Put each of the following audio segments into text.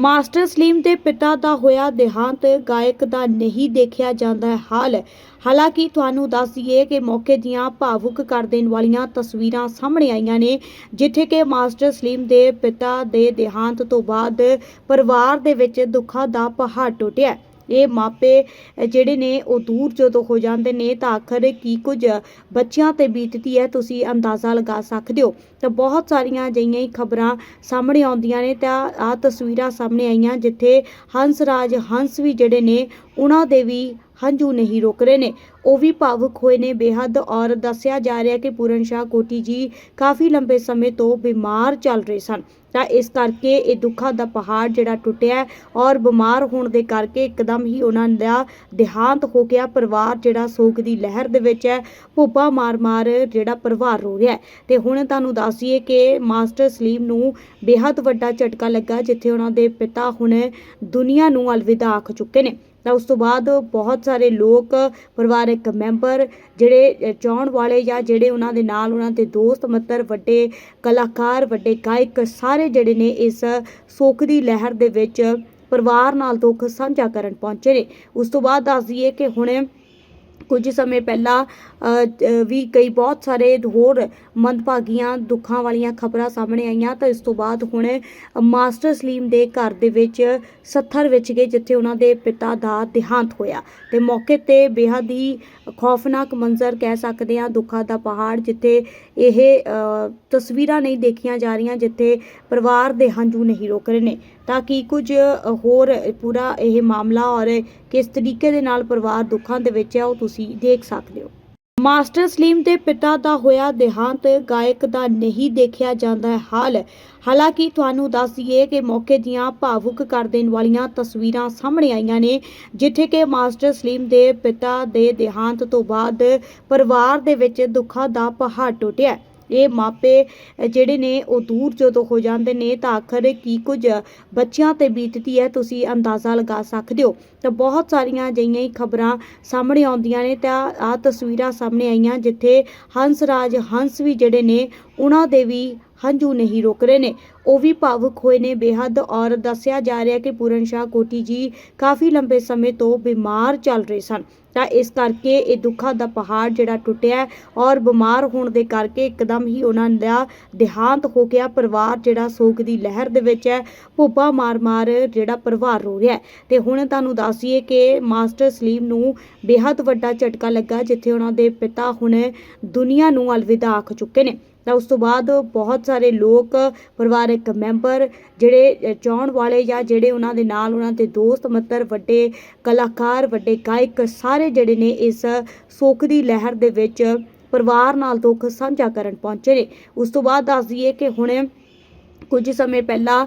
Master Salim ਦੇ ਪਿਤਾ ਦਾ ਹੋਇਆ ਦੇਹਾਂਤ, ਗਾਇਕ ਦਾ ਨਹੀਂ ਦੇਖਿਆ ਜਾਂਦਾ ਹਾਲ। ਹਾਲਾਂਕਿ ਤੁਹਾਨੂੰ ਦੱਸ ਦਈਏ ਕਿ ਮੌਕੇ ਦੀਆਂ ਭਾਵੁਕ ਕਰ ਦੇਣ ਵਾਲੀਆਂ ਤਸਵੀਰਾਂ ਸਾਹਮਣੇ ਆਈਆਂ ਨੇ, ਜਿੱਥੇ ਕਿ ਮਾਸਟਰ ਸਲੀਮ ਦੇ ਪਿਤਾ ਦੇ ਦੇਹਾਂਤ ਤੋਂ ਬਾਅਦ ਪਰਿਵਾਰ ਦੇ ਵਿੱਚ ਦੁੱਖਾਂ ਦਾ ਪਹਾੜ ਟੁੱਟਿਆ। ਇਹ ਮਾਪੇ ਜਿਹੜੇ ਨੇ ਉਹ ਦੂਰ ਜਦੋਂ ਹੋ ਜਾਂਦੇ ਨੇ ਤਾਂ ਆਖਰ ਕੀ ਕੁਝ ਬੱਚਿਆਂ ਤੇ ਬੀਤਦੀ ਹੈ ਤੁਸੀਂ ਅੰਦਾਜ਼ਾ ਲਗਾ ਸਕਦੇ ਹੋ। ਤਾਂ ਬਹੁਤ ਸਾਰੀਆਂ ਅਜਿਹੀਆਂ ਹੀ ਖਬਰਾਂ ਸਾਹਮਣੇ ਆਉਂਦੀਆਂ ਨੇ ਤਾਂ ਆ ਤਸਵੀਰਾਂ ਸਾਹਮਣੇ ਆਈਆਂ ਜਿੱਥੇ ਹੰਸ ਰਾਜ ਹੰਸ ਵੀ ਜਿਹੜੇ ਨੇ, ਉਹਨਾਂ ਦੇ ਵੀ ਹੰਝੂ ਨਹੀਂ ਰੁਕ ਰਹੇ ਨੇ। ਉਹ ਵੀ ਭਾਵੁਕ ਹੋਏ ਨੇ। ਬੇਹੱਦ ਔਰ ਦੱਸਿਆ ਜਾ ਰਿਹਾ ਕਿ ਪੂਰਨ ਸ਼ਾਹ ਕੋਟੀ ਜੀ ਕਾਫੀ ਲੰਬੇ ਸਮੇਂ ਤੋਂ ਬਿਮਾਰ ਚੱਲ ਰਹੇ ਸਨ। ਤਾਂ ਇਸ ਕਰਕੇ ਇਹ ਦੁੱਖਾਂ ਦਾ ਪਹਾੜ ਜਿਹੜਾ ਟੁੱਟਿਆ ਔਰ ਬਿਮਾਰ ਹੋਣ ਦੇ ਕਰਕੇ ਇੱਕਦਮ ਹੀ ਉਹਨਾਂ ਦਾ ਦੇਹਾਂਤ ਹੋ ਗਿਆ। ਪਰਿਵਾਰ ਜਿਹੜਾ ਸੋਗ ਦੀ ਲਹਿਰ ਦੇ ਵਿੱਚ ਹੈ ਭੁੱਬਾ ਮਾਰ-ਮਾਰ ਜਿਹੜਾ ਪਰਿਵਾਰ ਰੋ ਰਿਹਾ ਹੈ। ਤੇ ਹੁਣ ਤੁਹਾਨੂੰ ਦੱਸ ਦਈਏ ਕਿ ਮਾਸਟਰ ਸਲੀਮ ਨੂੰ ਬੇਹੱਦ ਵੱਡਾ ਝਟਕਾ ਲੱਗਾ, ਜਿੱਥੇ ਉਹਨਾਂ ਦੇ ਪਿਤਾ ਹੁਣ ਦੁਨੀਆ ਨੂੰ ਅਲਵਿਦਾ ਆਖ ਚੁੱਕੇ ਨੇ। ਤਾਂ ਉਸ ਤੋਂ ਬਾਅਦ ਬਹੁਤ ਸਾਰੇ ਲੋਕ ਪਰਿਵਾਰਕ ਮੈਂਬਰ ਜਿਹੜੇ ਅ, ਚਾਹੁਣ ਵਾਲੇ ਜਾਂ ਜਿਹੜੇ ਉਹਨਾਂ ਦੇ ਨਾਲ ਉਹਨਾਂ ਦੇ ਦੋਸਤ ਮਿੱਤਰ ਵੱਡੇ ਕਲਾਕਾਰ ਵੱਡੇ ਗਾਇਕ ਸਾਰੇ ਜਿਹੜੇ ਨੇ ਇਸ ਸੋਗ ਦੀ ਲਹਿਰ ਦੇ ਵਿੱਚ ਪਰਿਵਾਰ ਨਾਲ ਦੁੱਖ ਸਾਂਝਾ ਕਰਨ ਪਹੁੰਚੇ ਨੇ। ਉਸ ਤੋਂ ਬਾਅਦ ਦੱਸ ਦਈਏ ਕਿ ਹੁਣੇ ਕੁਝ ਸਮੇਂ ਪਹਿਲਾਂ ਵੀ ਕਈ ਬਹੁਤ ਸਾਰੇ ਹੋਰ ਮੰਦਭਾਗੀਆਂ ਦੁੱਖਾਂ ਵਾਲੀਆਂ ਖਬਰਾਂ ਸਾਹਮਣੇ ਆਈਆਂ, ਤਾਂ ਇਸ ਤੋਂ ਬਾਅਦ ਹੁਣ ਮਾਸਟਰ ਸਲੀਮ ਦੇ ਘਰ ਦੇ ਵਿੱਚ ਸੱਥਰ ਵਿੱਚ ਗਏ, ਜਿੱਥੇ ਉਹਨਾਂ ਦੇ ਪਿਤਾ ਦਾ ਦੇਹਾਂਤ ਹੋਇਆ। ਤੇ ਮੌਕੇ ਤੇ ਬੇਹੱਦ ਹੀ ਖੌਫਨਾਕ ਮੰਜ਼ਰ ਕਹਿ ਸਕਦੇ ਹਾਂ, ਦੁੱਖਾਂ ਦਾ ਪਹਾੜ, ਜਿੱਥੇ ਇਹ ਤਸਵੀਰਾਂ ਨਹੀਂ ਦੇਖੀਆਂ ਜਾ ਰਹੀਆਂ, ਜਿੱਥੇ ਪਰਿਵਾਰ ਦੇ ਹੰਝੂ ਨਹੀਂ ਰੁਕ ਰਹੇ ਨੇ। ਤਾਂ ਕਿ ਕੁਝ ਹੋਰ ਪੂਰਾ ਇਹ ਮਾਮਲਾ ਔਰ ਕਿਸ ਤਰੀਕੇ ਦੇ ਨਾਲ ਪਰਿਵਾਰ ਦੁੱਖਾਂ ਦੇ ਵਿੱਚ ਹੈ ਉਹ ਤੁਸੀਂ ਦੇਖ ਸਕਦੇ ਹੋ। ਮਾਸਟਰ ਸਲੀਮ ਦੇ ਪਿਤਾ ਦਾ ਹੋਇਆ ਦੇਹਾਂਤ ਗਾਇਕ ਦਾ ਨਹੀਂ ਦੇਖਿਆ ਜਾਂਦਾ ਹਾਲ। ਹਾਲਾਂਕਿ ਤੁਹਾਨੂੰ ਦੱਸ ਦਈਏ ਕਿ ਮੌਕੇ ਦੀਆਂ ਭਾਵੁਕ ਕਰ ਦੇਣ ਵਾਲੀਆਂ ਤਸਵੀਰਾਂ ਸਾਹਮਣੇ ਆਈਆਂ ਨੇ, ਜਿੱਥੇ ਕਿ ਮਾਸਟਰ ਸਲੀਮ ਦੇ ਪਿਤਾ ਦੇ ਦੇਹਾਂਤ ਤੋਂ ਬਾਅਦ ਪਰਿਵਾਰ ਦੇ ਵਿੱਚ ਦੁੱਖਾਂ ਦਾ ਪਹਾੜ ਟੁੱਟਿਆ। ਇਹ ਮਾਪੇ ਜਿਹੜੇ ਨੇ ਉਹ ਦੂਰ ਜਦੋਂ ਹੋ ਜਾਂਦੇ ਨੇ ਤਾਂ ਆਖਰ ਕੀ ਕੁਝ ਬੱਚਿਆਂ ਤੇ ਬੀਤਦੀ ਹੈ ਤੁਸੀਂ ਅੰਦਾਜ਼ਾ ਲਗਾ ਸਕਦੇ ਹੋ। ਤਾਂ ਬਹੁਤ ਸਾਰੀਆਂ ਅਜਿਹੀਆਂ ਹੀ ਖਬਰਾਂ ਸਾਹਮਣੇ ਆਉਂਦੀਆਂ ਨੇ ਤਾਂ ਆ ਤਸਵੀਰਾਂ ਸਾਹਮਣੇ ਆਈਆਂ ਜਿੱਥੇ ਹੰਸ ਰਾਜ ਹੰਸ ਵੀ ਜਿਹੜੇ ਨੇ, ਉਹਨਾਂ ਦੇ ਵੀ ਹੰਝੂ ਨਹੀਂ ਰੁਕ ਰਹੇ ਨੇ। ਉਹ ਵੀ ਭਾਵੁਕ ਹੋਏ ਨੇ। ਬੇਹੱਦ ਔਰ ਦੱਸਿਆ ਜਾ ਰਿਹਾ ਕਿ ਪੂਰਨ ਸ਼ਾਹ ਕੋਟੀ ਜੀ ਕਾਫੀ ਲੰਬੇ ਸਮੇਂ ਤੋਂ ਬਿਮਾਰ ਚੱਲ ਰਹੇ ਸਨ। ਤਾਂ ਇਸ ਕਰਕੇ ਇਹ ਦੁੱਖਾਂ ਦਾ ਪਹਾੜ ਜਿਹੜਾ ਟੁੱਟਿਆ ਔਰ ਬਿਮਾਰ ਹੋਣ ਦੇ ਕਰਕੇ ਇੱਕਦਮ ਹੀ ਉਹਨਾਂ ਦਾ ਦੇਹਾਂਤ ਹੋ ਗਿਆ। ਪਰਿਵਾਰ ਜਿਹੜਾ ਸੋਗ ਦੀ ਲਹਿਰ ਦੇ ਵਿੱਚ ਹੈ ਭੁੱਬਾ ਮਾਰ-ਮਾਰ ਜਿਹੜਾ ਪਰਿਵਾਰ ਰੋ ਰਿਹਾ ਹੈ। ਤੇ ਹੁਣ ਤੁਹਾਨੂੰ ਦੱਸ ਕਿ ਮਾਸਟਰ ਸਲੀਮ ਨੂੰ ਬੇਹੱਦ ਵੱਡਾ ਝਟਕਾ ਲੱਗਾ, ਜਿੱਥੇ ਉਹਨਾਂ ਦੇ ਪਿਤਾ ਹੁਣ ਦੁਨੀਆ ਨੂੰ ਅਲਵਿਦਾ ਆਖ ਚੁੱਕੇ ਨੇ। ਤਾਂ ਉਸ ਤੋਂ ਬਾਅਦ ਬਹੁਤ ਸਾਰੇ ਲੋਕ ਪਰਿਵਾਰਕ ਮੈਂਬਰ ਜਿਹੜੇ ਅ, ਚਾਹੁਣ ਵਾਲੇ ਜਾਂ ਜਿਹੜੇ ਉਹਨਾਂ ਦੇ ਨਾਲ ਉਹਨਾਂ ਦੇ ਦੋਸਤ ਮਿੱਤਰ ਵੱਡੇ ਕਲਾਕਾਰ ਵੱਡੇ ਗਾਇਕ ਸਾਰੇ ਜਿਹੜੇ ਨੇ ਇਸ ਸੋਗ ਦੀ ਲਹਿਰ ਦੇ ਵਿੱਚ ਪਰਿਵਾਰ ਨਾਲ ਦੁੱਖ ਸਾਂਝਾ ਕਰਨ ਪਹੁੰਚੇ ਨੇ। ਉਸ ਤੋਂ ਬਾਅਦ ਦੱਸ ਦਈਏ ਕਿ ਹੁਣੇ ਕੁਝ ਸਮੇਂ ਪਹਿਲਾਂ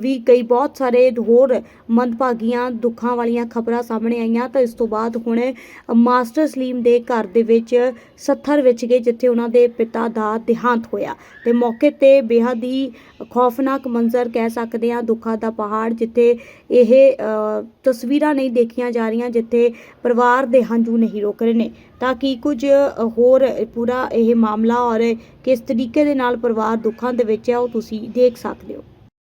ਵੀ ਕਈ ਬਹੁਤ ਸਾਰੇ ਹੋਰ ਮੰਦਭਾਗੀਆਂ ਦੁੱਖਾਂ ਵਾਲੀਆਂ ਖਬਰਾਂ ਸਾਹਮਣੇ ਆਈਆਂ ਤਾਂ ਇਸ ਤੋਂ ਬਾਅਦ ਹੁਣ ਮਾਸਟਰ ਸਲੀਮ ਦੇ ਘਰ ਦੇ ਵਿੱਚ ਸੱਥਰ ਵਿੱਚ ਗਏ, ਜਿੱਥੇ ਉਹਨਾਂ ਦੇ ਪਿਤਾ ਦਾ ਦੇਹਾਂਤ ਹੋਇਆ। ਤੇ ਮੌਕੇ ਤੇ ਬੇਹੱਦ ਹੀ ਖੌਫਨਾਕ ਮੰਜ਼ਰ ਕਹਿ ਸਕਦੇ ਹਾਂ, ਦੁੱਖਾਂ ਦਾ ਪਹਾੜ, ਜਿੱਥੇ ਇਹ ਤਸਵੀਰਾਂ ਨਹੀਂ ਦੇਖੀਆਂ ਜਾ ਰਹੀਆਂ, ਜਿੱਥੇ ਪਰਿਵਾਰ ਦੇ ਹੰਝੂ ਨਹੀਂ ਰੋਕ ਰਹੇ ਨੇ। ਤਾਂ ਕਿ ਕੁਝ ਹੋਰ ਪੂਰਾ ਇਹ ਮਾਮਲਾ ਔਰ ਕਿਸ ਤਰੀਕੇ ਦੇ ਨਾਲ ਪਰਿਵਾਰ ਦੁੱਖਾਂ ਦੇ ਵਿੱਚ ਹੈ ਉਹ ਤੁਸੀਂ ਦੇਖ ਸਕਦੇ ਹੋ।